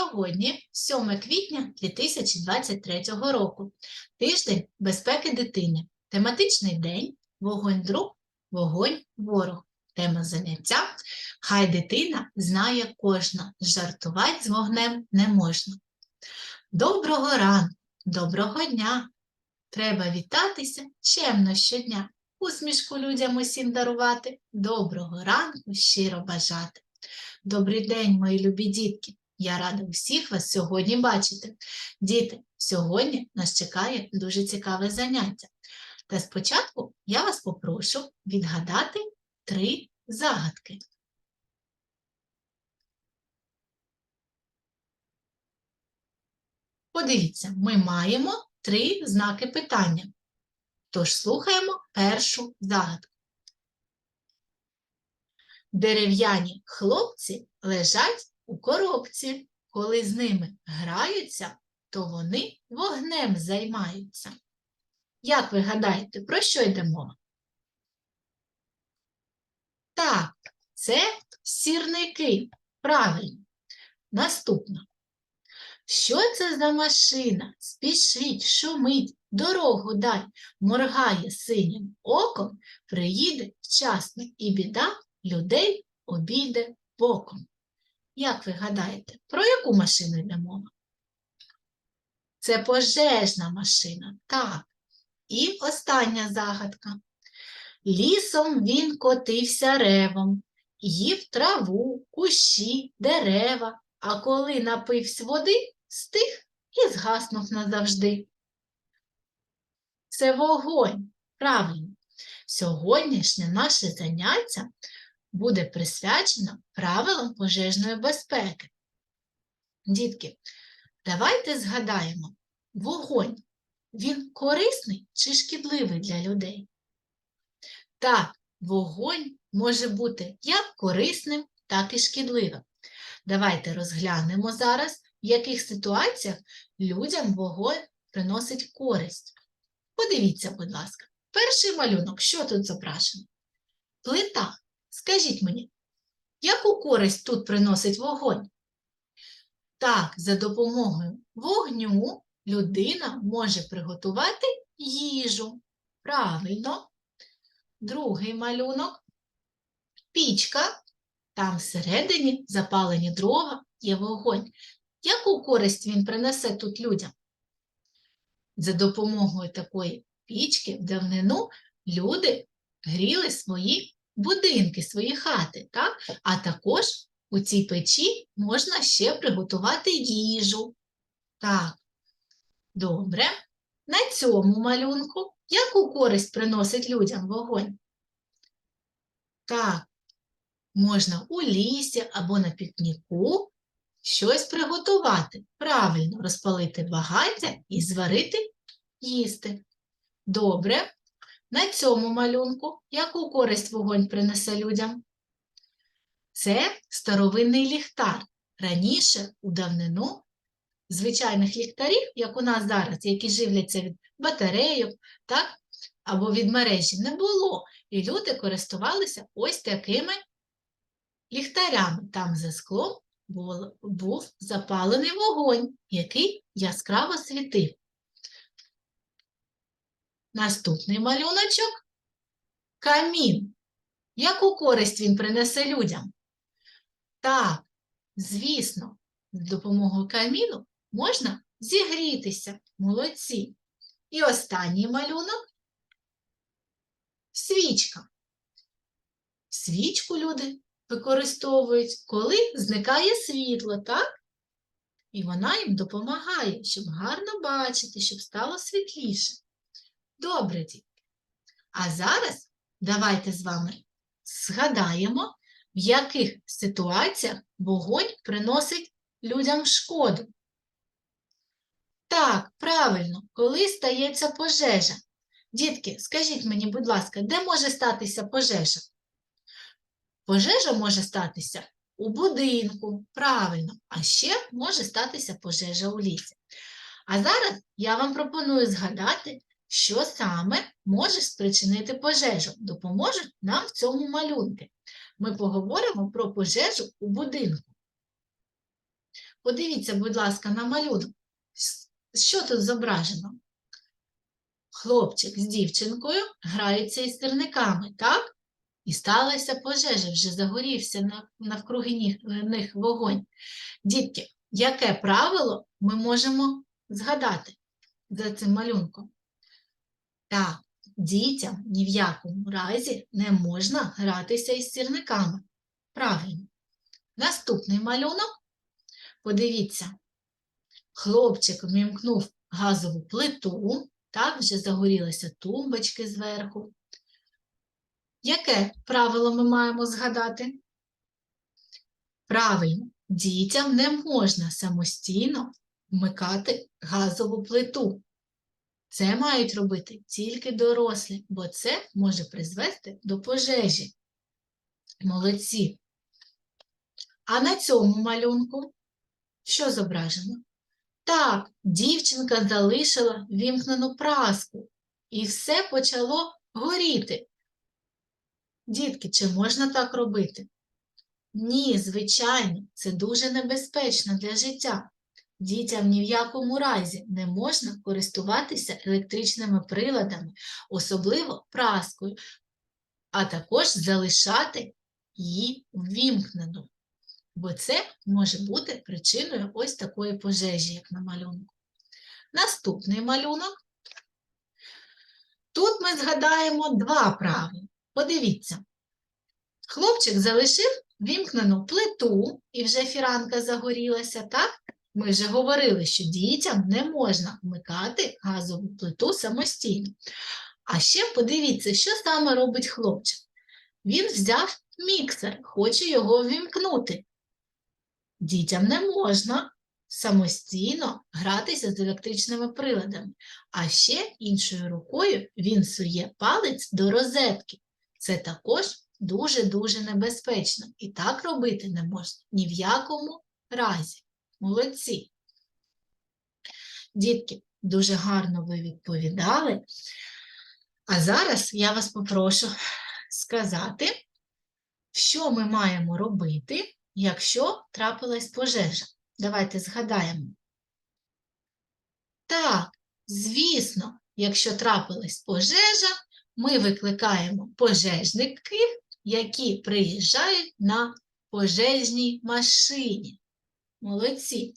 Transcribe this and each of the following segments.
Сьогодні 7 квітня 2023 року. Тиждень безпеки дитини. Тематичний день Вогонь друг, вогонь ворог. Тема заняття Хай дитина знає кожна, жартувати з вогнем не можна. Доброго ранку, доброго дня! Треба вітатися чемно щодня, усмішку людям усім дарувати, доброго ранку щиро бажати. Добрий день, мої любі дітки! Я рада усіх вас сьогодні бачити. Діти, сьогодні нас чекає дуже цікаве заняття. Та спочатку я вас попрошу відгадати три загадки. Подивіться, ми маємо три знаки питання. Тож слухаємо першу загадку. Дерев'яні хлопці лежать у коробці. Коли з ними граються, то вони вогнем займаються. Як ви гадаєте, про що йде мова? Так, це сірники. Правильно. Наступна. Що це за машина? Спішить, шумить, дорогу дай, моргає синім оком, приїде вчасно і біда людей обійде боком. Як ви гадаєте, про яку машину йде мова? Це пожежна машина, так. І остання загадка. Лісом він котився ревом, їв траву, кущі, дерева, а коли напився води, стих і згаснув назавжди. Це вогонь, правильно. Сьогоднішнє наше заняття буде присвячено правилам пожежної безпеки. Дітки, давайте згадаємо, вогонь, він корисний чи шкідливий для людей? Так, вогонь може бути як корисним, так і шкідливим. Давайте розглянемо зараз, в яких ситуаціях людям вогонь приносить користь. Подивіться, будь ласка, перший малюнок, що тут зображено? Плита. Скажіть мені, яку користь тут приносить вогонь? Так, за допомогою вогню людина може приготувати їжу. Правильно. Другий малюнок. Пічка. Там всередині запалені дрова є вогонь. Яку користь він принесе тут людям? За допомогою такої пічки в давнину люди гріли свої будинки, свої хати, так? а також у цій печі можна ще приготувати їжу. Так, добре. На цьому малюнку яку користь приносить людям вогонь? Так, можна у лісі або на пікніку щось приготувати. Правильно розпалити багаття і зварити їсти. Добре. На цьому малюнку яку користь вогонь принесе людям? Це старовинний ліхтар. Раніше у давнину звичайних ліхтарів, як у нас зараз, які живляться від батарейок, так, або від мережі, не було. І люди користувалися ось такими ліхтарями. Там за склом був запалений вогонь, який яскраво світив. Наступний малюночок камін. Яку користь він принесе людям? Так, звісно, з допомогою каміну можна зігрітися. Молодці. І останній малюнок свічка. Свічку люди використовують, коли зникає світло, так? І вона їм допомагає, щоб гарно бачити, щоб стало світліше. Добре, дітки. А зараз давайте з вами згадаємо, в яких ситуаціях вогонь приносить людям шкоду. Так, правильно, коли стається пожежа. Дітки, скажіть мені, будь ласка, де може статися пожежа? Пожежа може статися у будинку, правильно, а ще може статися пожежа у лісі. А зараз я вам пропоную згадати, що саме може спричинити пожежу. Допоможуть нам в цьому малюнки. Ми поговоримо про пожежу у будинку. Подивіться, будь ласка, на малюнок. Що тут зображено? Хлопчик з дівчинкою граються із сірниками, так? І сталася пожежа, вже загорівся навкруги них вогонь. Дітки, яке правило ми можемо згадати за цим малюнком? Так, дітям ні в якому разі не можна гратися із сірниками. Правильно. Наступний малюнок. Подивіться, хлопчик вмімкнув газову плиту, так, вже загорілися тумбочки зверху. Яке правило ми маємо згадати? Правильно, дітям не можна самостійно вмикати газову плиту. Це мають робити тільки дорослі, бо це може призвести до пожежі. Молодці. А на цьому малюнку що зображено? Так, дівчинка залишила вімкнену праску, і все почало горіти. Дітки, чи можна так робити? Ні, звичайно, це дуже небезпечно для життя. Дітям ні в якому разі не можна користуватися електричними приладами, особливо праскою, а також залишати її ввімкнену, бо це може бути причиною ось такої пожежі, як на малюнку. Наступний малюнок. Тут ми згадаємо два правила. Подивіться, хлопчик залишив вімкнену плиту, і вже фіранка загорілася, так? Ми вже говорили, що дітям не можна вмикати газову плиту самостійно. А ще подивіться, що саме робить хлопчик. Він взяв міксер, хоче його вімкнути. Дітям не можна самостійно гратися з електричними приладами. А ще іншою рукою він сує палець до розетки. Це також дуже-дуже небезпечно. І так робити не можна ні в якому разі. Молодці. Дітки, дуже гарно ви відповідали. А зараз я вас попрошу сказати, що ми маємо робити, якщо трапилась пожежа. Давайте згадаємо. Так, звісно, якщо трапилась пожежа, ми викликаємо пожежників, які приїжджають на пожежній машині. Молодці.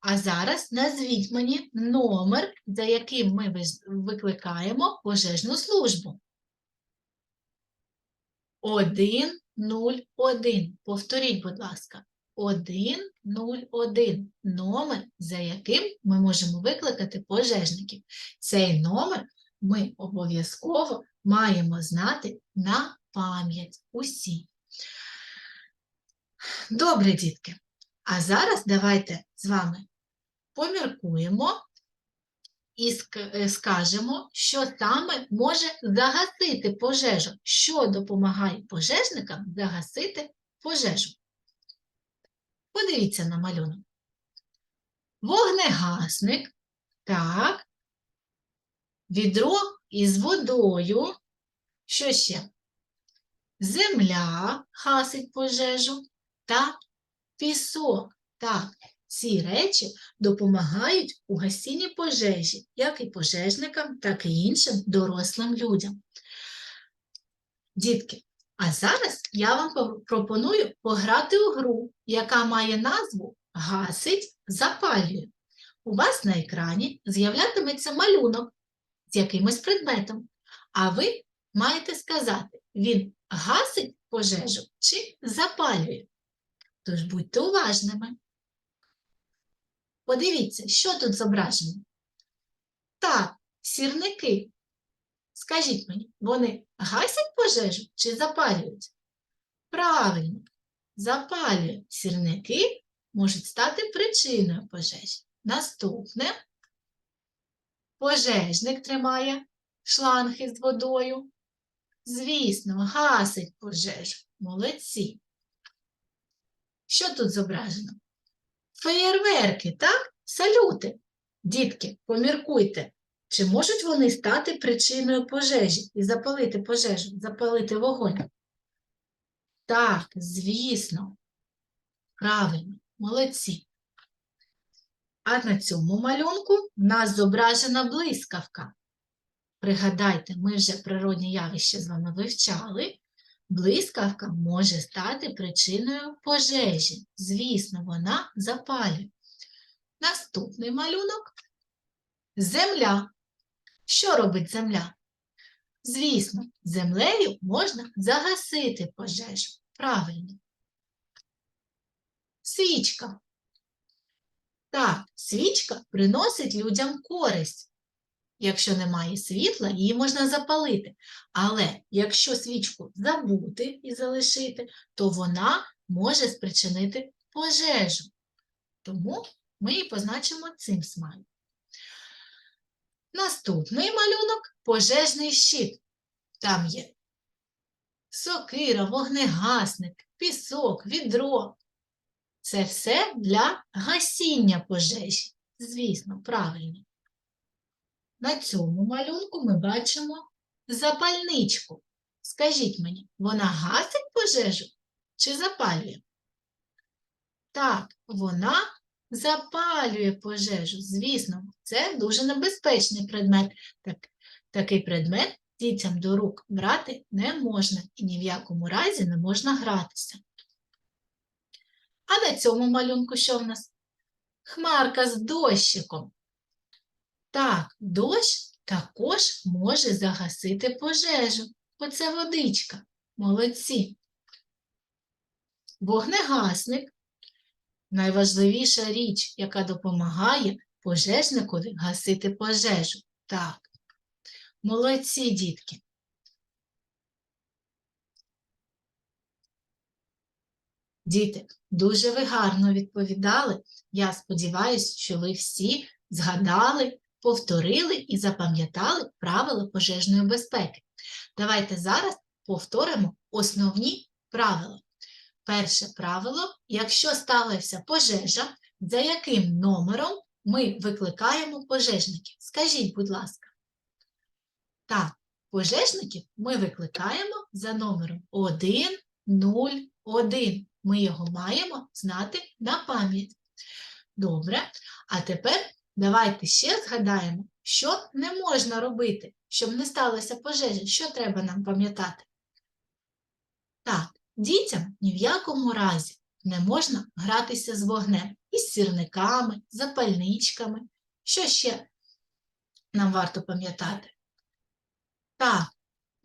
А зараз назвіть мені номер, за яким ми викликаємо пожежну службу. 101. Повторіть, будь ласка. 101. Номер, за яким ми можемо викликати пожежників. Цей номер ми обов'язково маємо знати на пам'ять усі. Добре, дітки. А зараз давайте з вами поміркуємо і е, скажемо, що саме може загасити пожежу, що допомагає пожежникам загасити пожежу. Подивіться на малюнок. Вогнегасник, так, відро із водою, що ще? Земля гасить пожежу та пісок. Так, ці речі допомагають у гасінні пожежі, як і пожежникам, так і іншим дорослим людям. Дітки, а зараз я вам пропоную пограти у гру, яка має назву Гасить, запалює. У вас на екрані з'являтиметься малюнок з якимось предметом, а ви маєте сказати, він гасить пожежу чи запалює. Тож будьте уважними. Подивіться, що тут зображено. Так, сірники. Скажіть мені, вони гасять пожежу чи запалюють? Правильно, запалюють. Сірники можуть стати причиною пожежі. Наступне. Пожежник тримає шланг із водою. Звісно, гасить пожежу. Молодці. Що тут зображено? Феєрверки, так? Салюти. Дітки, поміркуйте, чи можуть вони стати причиною пожежі і запалити пожежу, запалити вогонь? Так, звісно. Правильно, молодці. А на цьому малюнку в нас зображена блискавка. Пригадайте, ми вже природні явища з вами вивчали. Блискавка може стати причиною пожежі. Звісно, вона запалює. Наступний малюнок земля. Що робить земля? Звісно, землею можна загасити пожежу. Правильно. Свічка. Так, свічка приносить людям користь. Якщо немає світла, її можна запалити. Але якщо свічку забути і залишити, то вона може спричинити пожежу. Тому ми її позначимо цим смайлом. Наступний малюнок пожежний щит. Там є сокира, вогнегасник, пісок, відро. Це все для гасіння пожежі. Звісно, правильно. На цьому малюнку ми бачимо запальничку. Скажіть мені, вона гасить пожежу чи запалює? Так, вона запалює пожежу. Звісно, це дуже небезпечний предмет. Так, такий предмет дітям до рук брати не можна і ні в якому разі не можна гратися. А на цьому малюнку що в нас? Хмарка з дощиком. Так, дощ також може загасити пожежу. Оце водичка. Молодці. Вогнегасник найважливіша річ, яка допомагає пожежникові гасити пожежу. Так. Молодці, дітки. Діти, дуже ви гарно відповідали. Я сподіваюся, що ви всі згадали, повторили і запам'ятали правила пожежної безпеки. Давайте зараз повторимо основні правила. Перше правило, якщо сталася пожежа, за яким номером ми викликаємо пожежників? Скажіть, будь ласка. Так, пожежників ми викликаємо за номером 101. Ми його маємо знати на пам'ять. Добре, а тепер давайте ще згадаємо, що не можна робити, щоб не сталося пожежа. Що треба нам пам'ятати? Так, дітям ні в якому разі не можна гратися з вогнем із сірниками, запальничками. Що ще нам варто пам'ятати? Так,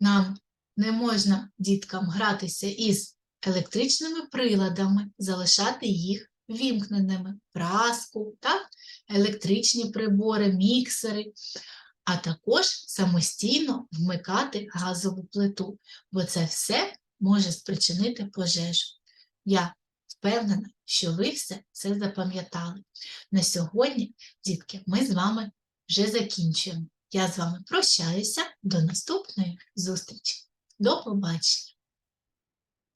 нам не можна діткам гратися із електричними приладами, залишати їх вімкненими, праску, так? Електричні прибори, міксери, а також самостійно вмикати газову плиту, бо це все може спричинити пожежу. Я впевнена, що ви все це запам'ятали. На сьогодні, дітки, ми з вами вже закінчуємо. Я з вами прощаюся до наступної зустрічі. До побачення!